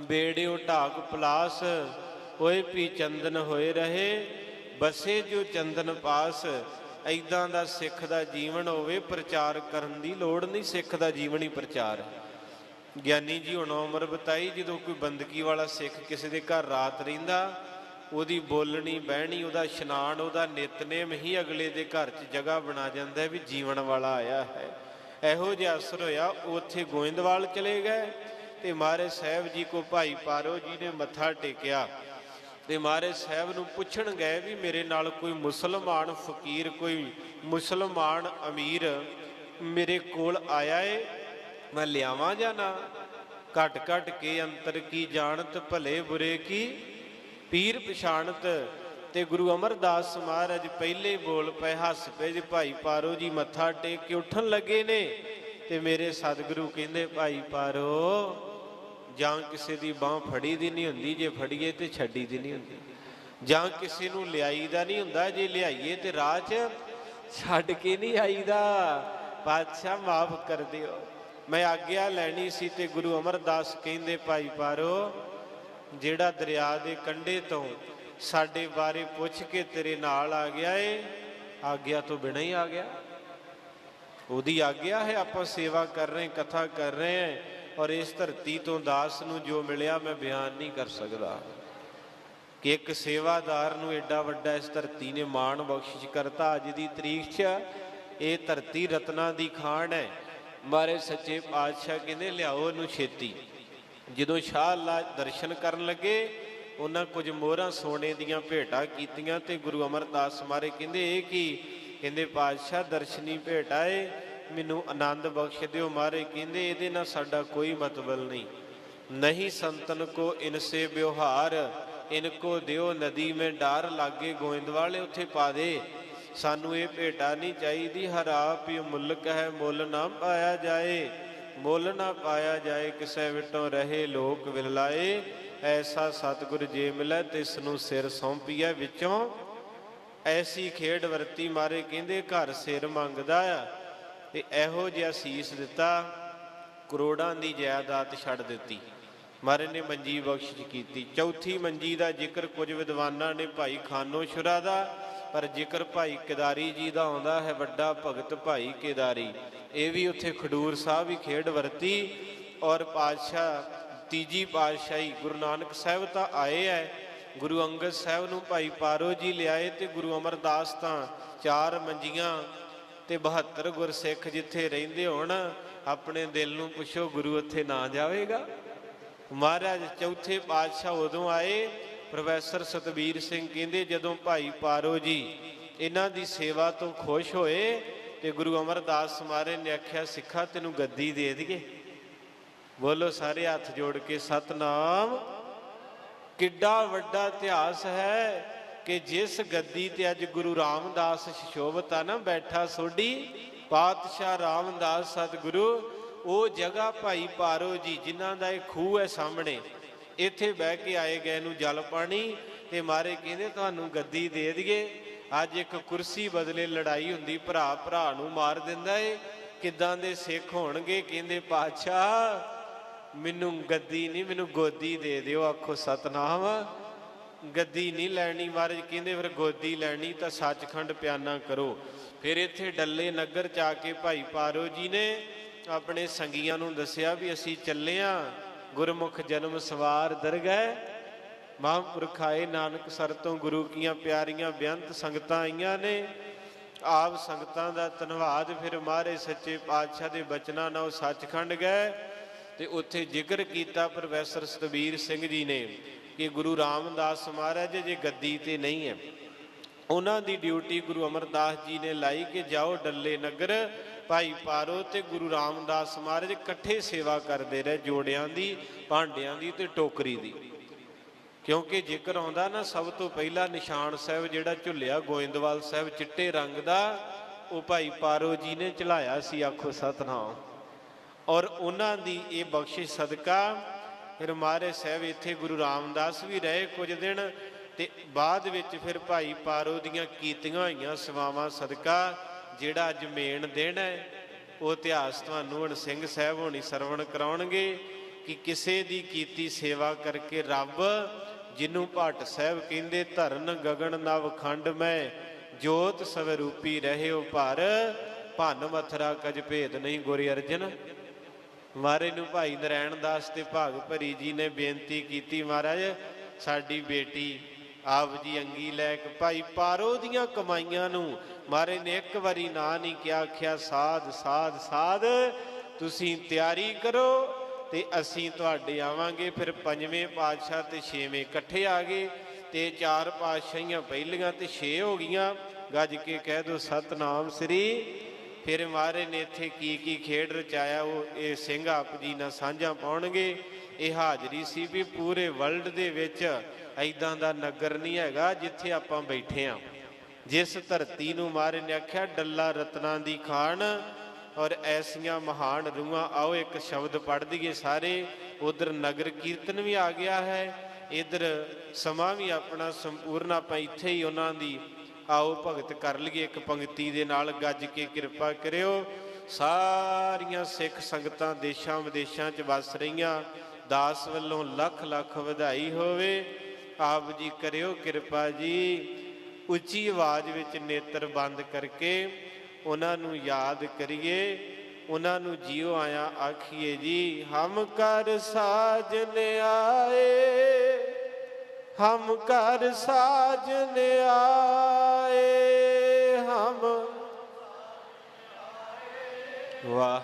ਬੇੜਿਓ ਢਾਕ ਪਲਾਸ, ਹੋਏ ਪੀ ਚੰਦਨ ਹੋਏ ਰਹੇ, ਬਸੇ ਜੋ ਚੰਦਨ ਪਾਸ ਐਦਾਂ ਦਾ ਸਿੱਖ ਦਾ ਜੀਵਨ ਹੋਵੇ, ਪ੍ਰਚਾਰ ਕਰਨ ਦੀ ਲੋੜ ਨਹੀਂ, ਸਿੱਖ ਦਾ ਜੀਵਨ ਹੀ ਪ੍ਰਚਾਰ ਹੈ। ਗਿਆਨੀ ਜੀ ਹੁਣ ਉਮਰ ਬਤਾਈ, ਜਦੋਂ ਕੋਈ ਬੰਦਗੀ ਵਾਲਾ ਸਿੱਖ ਕਿਸੇ ਦੇ ਘਰ ਰਾਤ ਰਹਿੰਦਾ, ਉਹਦੀ ਬੋਲਣੀ, ਬਹਿਣੀ, ਉਹਦਾ ਇਸ਼ਨਾਨ, ਉਹਦਾ ਨਿਤਨੇਮ ਹੀ ਅਗਲੇ ਦੇ ਘਰ 'ਚ ਜਗ੍ਹਾ ਬਣਾ ਜਾਂਦਾ ਵੀ ਜੀਵਨ ਵਾਲਾ ਆਇਆ ਹੈ। ਇਹੋ ਜਿਹਾ ਅਸਰ ਹੋਇਆ, ਉੱਥੇ ਗੋਇੰਦਵਾਲ ਚਲੇ ਗਏ ਤੇ ਮਹਾਰਾਜ ਸਾਹਿਬ ਜੀ ਕੋ ਭਾਈ ਪਾਰੋ ਜੀ ਨੇ ਮੱਥਾ ਟੇਕਿਆ। ਤੇ ਮਹਾਰਾਜ ਸਾਹਿਬ ਨੂੰ ਪੁੱਛਣ ਗਏ ਵੀ ਮੇਰੇ ਨਾਲ ਕੋਈ ਮੁਸਲਮਾਨ ਫਕੀਰ, ਕੋਈ ਮੁਸਲਮਾਨ ਅਮੀਰ ਮੇਰੇ ਕੋਲ ਆਇਆ ਏ? ਮੈਂ ਲਿਆਵਾਂ ਜਾਂ ਨਾ? ਘਟ ਘਟ ਕੇ ਅੰਤਰ ਕੀ ਜਾਣਤ, ਭਲੇ ਬੁਰੇ ਕੀ? ਪੀਰ ਪਛਾਣਤ ਤੇ ਗੁਰੂ ਅਮਰਦਾਸ ਮਹਾਰਾਜ ਪਹਿਲੇ ਬੋਲ ਪਏ, ਹੱਸ ਪਏ ਜੀ ਭਾਈ ਪਾਰੋ ਜੀ ਮੱਥਾ ਟੇਕ ਕੇ ਉੱਠਣ ਲੱਗੇ ਨੇ। ਤੇ ਮੇਰੇ ਸਤਿਗੁਰੂ ਕਹਿੰਦੇ, ਭਾਈ ਪਾਰੋ ਜਾਂ ਕਿਸੇ ਦੀ ਬਾਹ ਫੜੀ ਦੀ ਨਹੀਂ ਹੁੰਦੀ, ਜੇ ਫੜੀਏ ਤੇ ਛੱਡੀ ਦੀ ਨਹੀਂ ਹੁੰਦੀ। ਜਾਂ ਕਿਸੇ ਨੂੰ ਲਿਆਈ ਦਾ ਨਹੀਂ ਹੁੰਦਾ, ਜੇ ਲਿਆਈਏ ਤੇ ਰਾਹ 'ਚ ਛੱਡ ਕੇ ਨਹੀਂ ਆਈਦਾ। ਪਾਤਸ਼ਾਹ, ਮਾਫ ਕਰ ਦਿਓ। ਮੈਂ ਆਗਿਆ ਲੈਣੀ ਸੀ ਤੇ ਗੁਰੂ ਅਮਰਦਾਸ ਕਹਿੰਦੇ, ਭਾਈ ਪਾਰੋ, ਜਿਹੜਾ ਦਰਿਆ ਦੇ ਕੰਢੇ ਤੋਂ ਸਾਡੇ ਬਾਰੇ ਪੁੱਛ ਕੇ ਤੇਰੇ ਨਾਲ ਆ ਗਿਆ ਏ, ਆਗਿਆ ਤੋਂ ਬਿਨਾਂ ਹੀ ਆ ਗਿਆ। ਉਹਦੀ ਆਗਿਆ ਹੈ, ਆਪਾਂ ਸੇਵਾ ਕਰ ਰਹੇ, ਕਥਾ ਕਰ ਰਹੇ ਹਾਂ ਔਰ ਇਸ ਧਰਤੀ ਤੋਂ ਦਾਸ ਨੂੰ ਜੋ ਮਿਲਿਆ ਮੈਂ ਬਿਆਨ ਨਹੀਂ ਕਰ ਸਕਦਾ। ਕਿ ਇੱਕ ਸੇਵਾਦਾਰ ਨੂੰ ਐਡਾ ਵੱਡਾ ਇਸ ਧਰਤੀ ਨੇ ਮਾਣ ਬਖਸ਼ਿਸ਼ ਕਰਤਾ, ਅੱਜ ਦੀ ਤਰੀਕ 'ਚ ਇਹ ਧਰਤੀ ਰਤਨਾ ਦੀ ਖਾਣ ਹੈ। ਮਾਰੇ ਸੱਚੇ ਪਾਤਸ਼ਾਹ ਕਹਿੰਦੇ, ਲਿਆਓ ਇਹਨੂੰ ਛੇਤੀ। ਜਦੋਂ ਸ਼ਾਹ ਅੱਲਾ ਦਰਸ਼ਨ ਕਰਨ ਲੱਗੇ, ਉਹਨਾਂ ਕੁਝ ਮੋਹਰਾਂ ਸੋਨੇ ਦੀਆਂ ਭੇਟਾਂ ਕੀਤੀਆਂ ਤੇ ਗੁਰੂ ਅਮਰਦਾਸ ਮਾਰੇ ਕਹਿੰਦੇ, ਇਹ ਕੀ? ਕਹਿੰਦੇ, ਪਾਤਸ਼ਾਹ ਦਰਸ਼ਨੀ ਭੇਟਾ ਏ ਮੈਨੂੰ ਆਨੰਦ ਬਖਸ਼ ਦਿਓ ਮਾਰੇ ਕਹਿੰਦੇ ਇਹਦੇ ਨਾਲ ਸਾਡਾ ਕੋਈ ਮਤਲਬ ਨਹੀਂ। ਨਹੀਂ ਸੰਤਨ ਕੋ ਇਨਸੇ ਵਿਵਹਾਰ ਇਨਕੋ ਦਿਓ ਨਦੀ ਮੇ ਡਾਰ ਲਾਗੇ ਗੋਇੰਦਵਾਲੇ ਉੱਥੇ ਪਾ ਦੇ। ਸਾਨੂੰ ਇਹ ਭੇਟਾ ਨਹੀਂ ਚਾਹੀਦੀ, ਹਰਾ ਪਿ ਮੁਲਕ ਹੈ, ਮੁੱਲ ਨਾ ਪਾਇਆ ਜਾਏ। ਮੁੱਲ ਨਾ ਪਾਇਆ ਜਾਏ, ਕਿਸੇ ਵਿਟੋਂ ਰਹੇ ਲੋਕ ਵਿਰਲਾਏ। ਐਸਾ ਸਤਿਗੁਰ ਜੇ ਮਿਲੈ ਤਿਸ ਨੂੰ ਸਿਰ ਸੌਂਪੀਐ ਵਿੱਚੋਂ। ਐਸੀ ਖੇਡ ਵਰਤੀ ਮਾਰੇ ਕਹਿੰਦੇ ਘਰ ਸਿਰ ਮੰਗਦਾ ਆ। ਤੇ ਇਹੋ ਜਿਹਾ ਸੀਸ ਦਿੱਤਾ, ਕਰੋੜਾਂ ਦੀ ਜਾਇਦਾਦ ਛੱਡ ਦਿੱਤੀ। ਮਾਰੇ ਨੇ ਮੰਜੀ ਬਖਸ਼ਿਸ਼ ਕੀਤੀ। ਚੌਥੀ ਮੰਜੀ ਦਾ ਜ਼ਿਕਰ ਕੁਝ ਵਿਦਵਾਨਾਂ ਨੇ ਭਾਈ ਖਾਨੋ ਸ਼ੁਰਾ ਦਾ, ਪਰ ਜ਼ਿਕਰ ਭਾਈ ਕਿਦਾਰੀ ਜੀ ਦਾ ਆਉਂਦਾ ਹੈ, ਵੱਡਾ ਭਗਤ ਭਾਈ ਕਿਦਾਰੀ। ਇਹ ਵੀ ਉੱਥੇ ਖਡੂਰ ਸਾਹਿਬ ਹੀ ਖੇਡ ਵਰਤੀ ਔਰ ਪਾਤਸ਼ਾਹ, ਤੀਜੀ ਪਾਤਸ਼ਾਹੀ ਗੁਰੂ ਨਾਨਕ ਸਾਹਿਬ ਤਾਂ ਆਏ ਐ। ਗੁਰੂ ਅੰਗਦ ਸਾਹਿਬ ਨੂੰ ਭਾਈ ਪਾਰੋ ਜੀ ਲਿਆਏ ਤੇ ਗੁਰੂ ਅਮਰਦਾਸ ਤਾਂ ਚਾਰ ਮੰਜੀਆਂ ਤੇ 72 ਗੁਰਸਿੱਖ ਜਿੱਥੇ ਰਹਿੰਦੇ ਹੋਣ, ਆਪਣੇ ਦਿਲ ਨੂੰ ਪੁੱਛੋ ਗੁਰੂ ਉੱਥੇ ਨਾ ਜਾਵੇਗਾ। ਮਹਾਰਾਜ ਚੌਥੇ ਪਾਤਸ਼ਾਹ ਉਦੋਂ ਆਏ, ਪ੍ਰੋਫੈਸਰ ਸਤਬੀਰ ਸਿੰਘ ਕਹਿੰਦੇ, ਜਦੋਂ ਭਾਈ ਪਾਰੋ ਜੀ ਇਹਨਾਂ ਦੀ ਸੇਵਾ ਤੋਂ ਖੁਸ਼ ਹੋਏ ਤੇ ਗੁਰੂ ਅਮਰਦਾਸ ਮਾਰੇ ਨੇ ਆਖਿਆ, ਸਿੱਖਾ, ਤੈਨੂੰ ਗੱਦੀ ਦੇ ਦਈਏ। ਬੋਲੋ ਸਾਰੇ ਹੱਥ ਜੋੜ ਕੇ, ਸਤਨਾਮ, ਕਿੱਡਾ ਵੱਡਾ ਇਤਿਹਾਸ ਹੈ ਕਿ ਜਿਸ ਗੱਦੀ ਤੇ ਅੱਜ ਗੁਰੂ ਰਾਮਦਾਸ ਸ਼ਿਸ਼ੋਭਤ ਆ ਨਾ ਬੈਠਾ, ਸੋਢੀ ਪਾਤਸ਼ਾਹ ਰਾਮਦਾਸ ਸਤਿਗੁਰੂ, ਉਹ ਜਗ੍ਹਾ ਭਾਈ ਪਾਰੋ ਜੀ, ਜਿਨ੍ਹਾਂ ਦਾ ਇਹ ਖੂਹ ਹੈ ਸਾਹਮਣੇ, ਇੱਥੇ ਬਹਿ ਕੇ ਆਏ ਗਏ ਨੂੰ ਜਲ ਪਾਣੀ ਤੇ ਮਾਰੇ ਕਹਿੰਦੇ, ਤੁਹਾਨੂੰ ਗੱਦੀ ਦੇ ਦਈਏ। ਅੱਜ ਇੱਕ ਕੁਰਸੀ ਬਦਲੇ ਲੜਾਈ ਹੁੰਦੀ, ਭਰਾ ਭਰਾ ਨੂੰ ਮਾਰ ਦਿੰਦਾ ਏ। ਕਿੱਦਾਂ ਦੇ ਸਿੱਖ ਹੋਣਗੇ? ਕਹਿੰਦੇ, ਪਾਤਸ਼ਾਹ, ਮੈਨੂੰ ਗੱਦੀ ਨਹੀਂ, ਮੈਨੂੰ ਗੋਦੀ ਦੇ ਦਿਓ। ਆਖੋ, ਸਤਨਾਮ ਗੱਦੀ ਨਹੀਂ ਲੈਣੀ ਮਹਾਰਾਜ, ਕਹਿੰਦੇ ਫਿਰ ਗੋਦੀ ਲੈਣੀ ਤਾਂ ਸੱਚਖੰਡ ਪਿਆਨਾ ਕਰੋ। ਫਿਰ ਇੱਥੇ ਡੱਲੇ ਨਗਰ ਚ ਆ ਕੇ ਭਾਈ ਪਾਰੋ ਜੀ ਨੇ ਆਪਣੇ ਸੰਗੀਆਂ ਨੂੰ ਦੱਸਿਆ ਵੀ ਅਸੀਂ ਚੱਲੇ ਆ, ਗੁਰਮੁਖ ਜਨਮ ਸਵਾਰ ਦਰਗਹਿ ਮਹਾਂਪੁਰਖ ਆਏ, ਨਾਨਕ ਸਰ ਤੋਂ ਗੁਰੂ ਕੀਆਂ ਪਿਆਰੀਆਂ ਬੇਅੰਤ ਸੰਗਤਾਂ ਆਈਆਂ ਨੇ। ਆਪ ਸੰਗਤਾਂ ਦਾ ਧੰਨਵਾਦ, ਫਿਰ ਮਾਰੇ ਸੱਚੇ ਪਾਤਸ਼ਾਹ ਦੇ ਬਚਨਾਂ ਨਾਲ ਸੱਚਖੰਡ ਗਏ। ਤੇ ਉੱਥੇ ਜ਼ਿਕਰ ਕੀਤਾ ਪ੍ਰੋਫੈਸਰ ਸਤਬੀਰ ਸਿੰਘ ਜੀ ਨੇ। ਕਿ ਗੁਰੂ ਰਾਮਦਾਸ ਮਹਾਰਾਜ ਜੇ ਗੱਦੀ ਤੇ ਨਹੀਂ ਹੈ। ਉਹਨਾਂ ਦੀ ਡਿਊਟੀ ਗੁਰੂ ਅਮਰਦਾਸ ਜੀ ਨੇ ਲਾਈ ਕਿ ਜਾਓ ਡੱਲੇ ਨਗਰ, ਭਾਈ ਪਾਰੋ ਤੇ ਗੁਰੂ ਰਾਮਦਾਸ ਮਹਾਰਾਜ ਇਕੱਠੇ ਸੇਵਾ ਕਰਦੇ ਰਹੇ ਜੋੜਿਆਂ ਦੀ, ਭਾਂਡਿਆਂ ਦੀ ਤੇ ਟੋਕਰੀ ਦੀ। ਕਿਉਂਕਿ ਜੇਕਰ ਆਉਂਦਾ ਨਾ, ਸਭ ਤੋਂ ਪਹਿਲਾ ਨਿਸ਼ਾਨ ਸਾਹਿਬ ਜਿਹੜਾ ਝੁੱਲਿਆ ਗੋਇੰਦਵਾਲ ਸਾਹਿਬ ਚਿੱਟੇ ਰੰਗ ਦਾ, ਉਹ ਭਾਈ ਪਾਰੋ ਜੀ ਨੇ ਚਲਾਇਆ ਸੀ, ਆਖੋ ਸਤਨਾਮ। ਔਰ ਉਹਨਾਂ ਦੀ ਇਹ ਬਖਸ਼ਿਸ਼ ਸਦਕਾ ਫਿਰ ਮਹਾਰਾਜ ਸਾਹਿਬ ਇੱਥੇ ਗੁਰੂ ਰਾਮਦਾਸ ਵੀ ਰਹੇ ਕੁਝ ਦਿਨ ਤੇ ਬਾਅਦ ਵਿੱਚ ਫਿਰ ਭਾਈ ਪਾਰੋ ਦੀਆਂ ਕੀਤੀਆਂ ਹੋਈਆਂ ਸੇਵਾਵਾਂ ਸਦਕਾ, ਜਿਹੜਾ ਅੱਜ ਮੇਨ ਦਿਨ ਹੈ, ਉਹ ਇਤਿਹਾਸ ਤੁਹਾਨੂੰ ਹੁਣ ਸਿੰਘ ਸਾਹਿਬ ਹੋਣੀ ਸਰਵਣ ਕਰਾਉਣਗੇ ਕਿ ਕਿਸੇ ਦੀ ਕੀਤੀ ਸੇਵਾ ਕਰਕੇ ਰੱਬ, ਜਿਹਨੂੰ ਭੱਟ ਸਾਹਿਬ ਕਹਿੰਦੇ, ਧਰਨ ਗਗਨ ਨਵ ਖੰਡ ਮੈਂ, ਜੋਤ ਸਵਰੂਪੀ ਰਹਿਓ ਭਰ, ਭੰਨ ਮਥਰਾ ਕਜ ਭੇਦ ਨਹੀਂ ਗੁਰ ਅਰਜਨ। ਮਹਾਰਾਜ ਨੂੰ ਭਾਈ ਨਰੈਣ ਦਾਸ ਤੇ ਭਾਗ ਭਰੀ ਜੀ ਨੇ ਬੇਨਤੀ ਕੀਤੀ ਮਹਾਰਾਜ, ਸਾਡੀ ਬੇਟੀ ਆਪ ਜੀ ਅੰਗੀ ਲੈ ਕੇ ਭਾਈ ਪਾਰੋ ਦੀਆਂ ਕਮਾਈਆਂ ਨੂੰ। ਮਾਰੇ ਨੇ ਇੱਕ ਵਾਰੀ ਨਾ ਨਹੀਂ ਕਿਹਾ, ਆਖਿਆ, ਸਾਧ ਸਾਧ ਸਾਧ, ਤੁਸੀਂ ਤਿਆਰੀ ਕਰੋ ਤੇ ਅਸੀਂ ਤੁਹਾਡੇ ਆਵਾਂਗੇ। ਫਿਰ ਪੰਜਵੇਂ ਪਾਤਸ਼ਾਹ ਤੇ ਛੇਵੇਂ ਇਕੱਠੇ ਆ ਗਏ ਤੇ ਚਾਰ ਪਾਤਸ਼ਾਹੀਆਂ ਪਹਿਲੀਆਂ ਤੇ ਛੇ ਹੋ ਗਈਆਂ। ਗੱਜ ਕੇ ਕਹਿ ਦੋ, ਸਤਨਾਮ ਸ੍ਰੀ ਫਿਰ ਮਹਾਰਾਜ ਨੇ ਇੱਥੇ ਕੀ ਕੀ ਖੇਡ ਰਚਾਇਆ, ਉਹ ਇਹ ਸਿੰਘ ਆਪ ਜੀ ਨਾਲ ਸਾਂਝਾ ਪਾਉਣਗੇ। ਇਹ ਹਾਜ਼ਰੀ ਸੀ ਵੀ ਪੂਰੇ ਵਰਲਡ ਦੇ ਵਿੱਚ ਐਦਾਂ ਦਾ ਨਗਰ ਨਹੀਂ ਹੈਗਾ ਜਿੱਥੇ ਆਪਾਂ ਬੈਠੇ ਆ। ਜਿਸ ਧਰਤੀ ਨੂੰ ਮਹਾਰਾਜ ਨੇ ਆਖਿਆ, ਡੱਲਾ ਰਤਨਾਂ ਦੀ ਖਾਨ ਔਰ ਐਸੀਆਂ ਮਹਾਨ ਰੂਹਾਂ, ਆਓ ਇੱਕ ਸ਼ਬਦ ਪੜ੍ਹ ਦਈਏ ਸਾਰੇ। ਉਧਰ ਨਗਰ ਕੀਰਤਨ ਵੀ ਆ ਗਿਆ ਹੈ, ਇਧਰ ਸਮਾਂ ਵੀ ਆਪਣਾ ਸੰਪੂਰਨ, ਆਪਾਂ ਇੱਥੇ ਹੀ ਉਹਨਾਂ ਦੀ ਆਓ ਭਗਤ ਕਰ ਲਈਏ ਇੱਕ ਪੰਕਤੀ ਦੇ ਨਾਲ ਗੱਜ ਕੇ ਕਿਰਪਾ ਕਰਿਓ। ਸਾਰੀਆਂ ਸਿੱਖ ਸੰਗਤਾਂ ਦੇਸ਼ਾਂ ਵਿਦੇਸ਼ਾਂ 'ਚ ਵੱਸ ਰਹੀਆਂ। ਦਾਸ ਵੱਲੋਂ ਲੱਖ ਲੱਖ ਵਧਾਈ ਹੋਵੇ। ਆਪ ਜੀ ਕਰਿਓ ਕਿਰਪਾ ਜੀ। ਉੱਚੀ ਆਵਾਜ਼ ਵਿੱਚ ਨੇਤਰ ਬੰਦ ਕਰਕੇ ਉਹਨਾਂ ਨੂੰ ਯਾਦ ਕਰੀਏ। ਉਹਨਾਂ ਨੂੰ ਜਿਉ ਆਇਆ ਆਖੀਏ ਜੀ, ਹਮ ਕਰ ਸਾਜਨ ਆਏ, ਹਮ ਕਰ ਸਾਜਨ ਵਾਹ।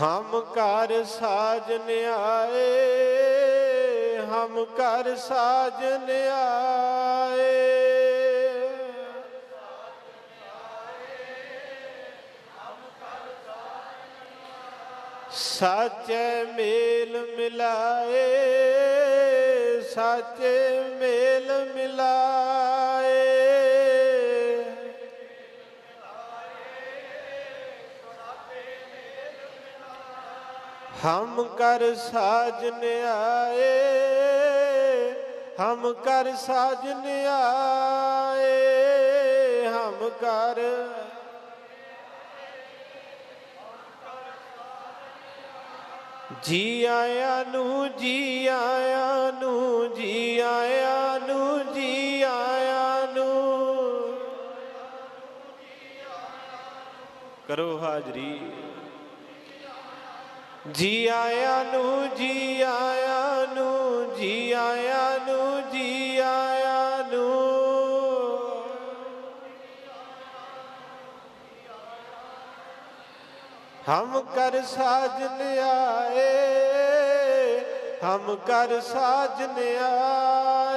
ਹਮ ਕਰ ਸਾਜਨ ਆਏ ਹਮ ਕਰ ਸਾਜਨ ਆਏ ਸਾਚੇ ਮੇਲ ਮਿਲਾਏ, ਸਾਚੇ ਮੇਲ ਮਿਲਾਏ। ਹਮ ਕਰ ਸਾਜਨ ਆਏ, ਹਮ ਕਰ ਸਾਜਨ ਆਏ, ਹਮ ਕਰ ਜੀ ਆਇਆ ਨੂੰ ਜੀ ਆਇਆ ਨੂੰ ਜੀ ਆਇਆ ਨੂੰ ਜੀ ਆਇਆ ਨੂੰ। ਕਰੋ ਹਾਜ਼ਰੀ। ਜੀ ਆਇਆ ਨੂੰ, ਜੀ ਆਇਆ ਨੂੰ, ਜੀ ਆਇਆ ਨੂੰ, ਜੀ ਆਇਆ ਨੂੰ। ਹਮ ਕਰ ਸਾਜਨ ਆਏ, ਹਮ ਕਰ ਸਾਜਨ ਆਏ।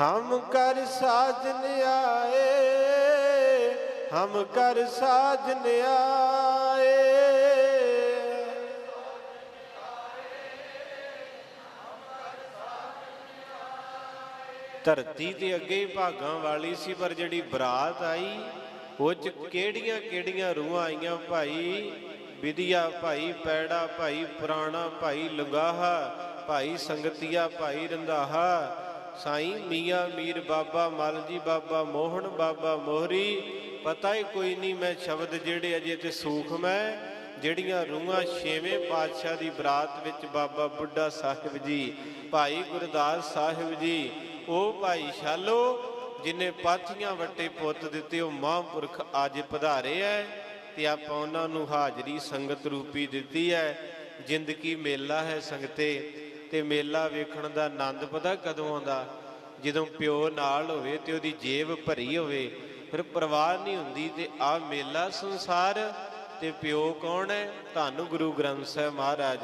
ਹਮ ਕਰ ਸਾਜਨ ਆਏ, ਹਮ ਕਰ ਸਾਜਨ ਆਏ। ਧਰਤੀ ਤੇ ਅੱਗੇ ਹੀ ਭਾਗਾਂ ਵਾਲੀ ਸੀ, ਪਰ ਜਿਹੜੀ ਬਰਾਤ ਆਈ, ਉਹ ਚ ਕਿਹੜੀਆਂ ਕਿਹੜੀਆਂ ਰੂਹਾਂ ਆਈਆਂ? ਭਾਈ ਵਿਧਿਆ, ਭਾਈ ਪੈੜਾ, ਭਾਈ ਪੁਰਾਣਾ, ਭਾਈ ਲੰਗਾਹਾ, ਭਾਈ ਸੰਗਤੀਆ, ਭਾਈ ਰੰਧਾਹਾ ਸਾਈਂ ਮੀਆਂ ਮੀਰ ਬਾਬਾ ਮਲ ਜੀ ਬਾਬਾ ਮੋਹਨ ਬਾਬਾ ਮੋਹਰੀ, ਪਤਾ ਹੀ ਕੋਈ ਨਹੀਂ ਮੈਂ ਸ਼ਬਦ ਜਿਹੜੇ ਅਜੇ ਤੇ ਸੂਖਮ ਹੈ ਜਿਹੜੀਆਂ ਰੂਹਾਂ ਛੇਵੇਂ ਪਾਤਸ਼ਾਹ ਦੀ ਬਰਾਤ ਵਿੱਚ ਬਾਬਾ ਬੁੱਢਾ ਸਾਹਿਬ ਜੀ, ਭਾਈ ਗੁਰਦਾਸ ਸਾਹਿਬ ਜੀ, ਉਹ ਭਾਈ ਛਾਲੋ ਜਿਨੇ ਪਾਥੀਆਂ ਵੱਟੇ ਪੁੱਤ ਦਿੱਤੇ, ਉਹ ਮਹਾਂਪੁਰਖ ਅੱਜ ਪਧਾਰੇ ਐ, ਤੇ ਆਪਾਂ ਉਹਨਾਂ ਨੂੰ ਹਾਜ਼ਰੀ ਸੰਗਤ ਰੂਪੀ ਦਿੱਤੀ ਹੈ ਜ਼ਿੰਦਗੀ ਮੇਲਾ ਹੈ ਸੰਗਤੇ। ਤੇ ਮੇਲਾ ਵੇਖਣ ਦਾ ਆਨੰਦ ਪਤਾ ਕਦੋਂ ਆਉਂਦਾ? ਜਦੋਂ ਪਿਓ ਨਾਲ ਹੋਵੇ ਤੇ ਉਹਦੀ ਜੇਬ ਭਰੀ ਹੋਵੇ, ਫਿਰ ਪਰਵਾਹ ਨਹੀਂ ਹੁੰਦੀ ਤੇ ਆ ਮੇਲਾ ਸੰਸਾਰ ਤੇ ਪਿਓ ਕੌਣ ਹੈ? ਤੁਹਾਨੂੰ ਗੁਰੂ ਗ੍ਰੰਥ ਸਾਹਿਬ ਮਹਾਰਾਜ।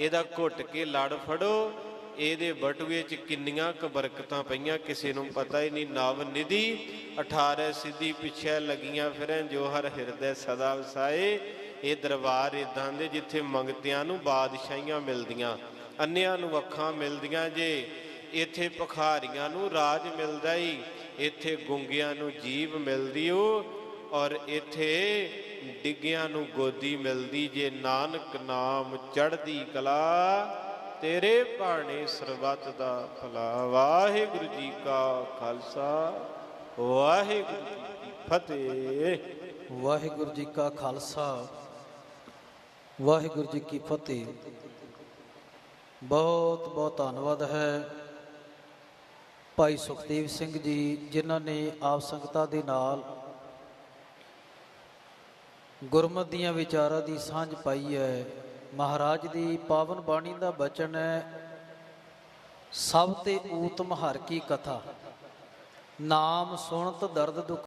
ਇਹਦਾ ਘੁੱਟ ਕੇ ਲੜ ਫੜੋ। ਇਹਦੇ ਬਟੂਏ 'ਚ ਕਿੰਨੀਆਂ ਕੁ ਬਰਕਤਾਂ ਪਈਆਂ, ਕਿਸੇ ਨੂੰ ਪਤਾ ਹੀ ਨਹੀਂ। ਨਵ ਨਿਧੀ 18 ਸਿੱਧੀ ਪਿੱਛੇ ਲੱਗੀਆਂ ਫਿਰੈਂ, ਜੋ ਹਰ ਹਿਰਦੈ ਸਦਾ ਵਸਾਏ। ਇਹ ਦਰਬਾਰ ਇਦਾਂ ਦੇ ਜਿੱਥੇ ਮੰਗਤਿਆਂ ਨੂੰ ਬਾਦਸ਼ਾਹੀਆਂ ਮਿਲਦੀਆਂ। ਅੰਨਿਆਂ ਨੂੰ ਅੱਖਾਂ ਮਿਲਦੀਆਂ ਜੇ, ਇੱਥੇ ਭਖਾਰੀਆਂ ਨੂੰ ਰਾਜ ਮਿਲਦਾ ਈ, ਇੱਥੇ ਗੁੰਗਿਆਂ ਨੂੰ ਜੀਵ ਮਿਲਦੀ ਓ, ਔਰ ਇੱਥੇ ਡਿੱਗਿਆਂ ਨੂੰ ਗੋਦੀ ਮਿਲਦੀ ਜੇ, ਨਾਨਕ ਨਾਮ ਚੜ੍ਹਦੀ ਕਲਾ, ਤੇਰੇ ਭਾਣੇ ਸਰਬੱਤ ਦਾ ਭਲਾ। ਵਾਹਿਗੁਰੂ ਜੀ ਕਾ ਖਾਲਸਾ, ਵਾਹਿਗੁਰੂ ਜੀ ਕੀ ਫਤਿਹ। ਵਾਹਿਗੁਰੂ ਜੀ ਕਾ ਖਾਲਸਾ, ਵਾਹਿਗੁਰੂ ਜੀ ਕੀ ਫਤਿਹ। ਬਹੁਤ ਬਹੁਤ ਧੰਨਵਾਦ ਹੈ। ਭਾਈ ਸੁਖਦੇਵ ਸਿੰਘ ਜੀ, ਜਿਨ੍ਹਾਂ ਨੇ ਆਪ ਸੰਗਤਾਂ ਦੇ ਨਾਲ ਗੁਰਮਤ ਦੀਆਂ ਵਿਚਾਰਾਂ ਦੀ ਸਾਂਝ ਪਾਈ ਹੈ। ਮਹਾਰਾਜ ਦੀ ਪਾਵਨ ਬਾਣੀ ਦਾ ਬਚਨ ਹੈ, ਸਭ ਤੇ ਊਤਮ ਹਰ ਕੀ ਕਥਾ। ਨਾਮ ਸੁਣਤ ਦਰਦ ਦੁਖ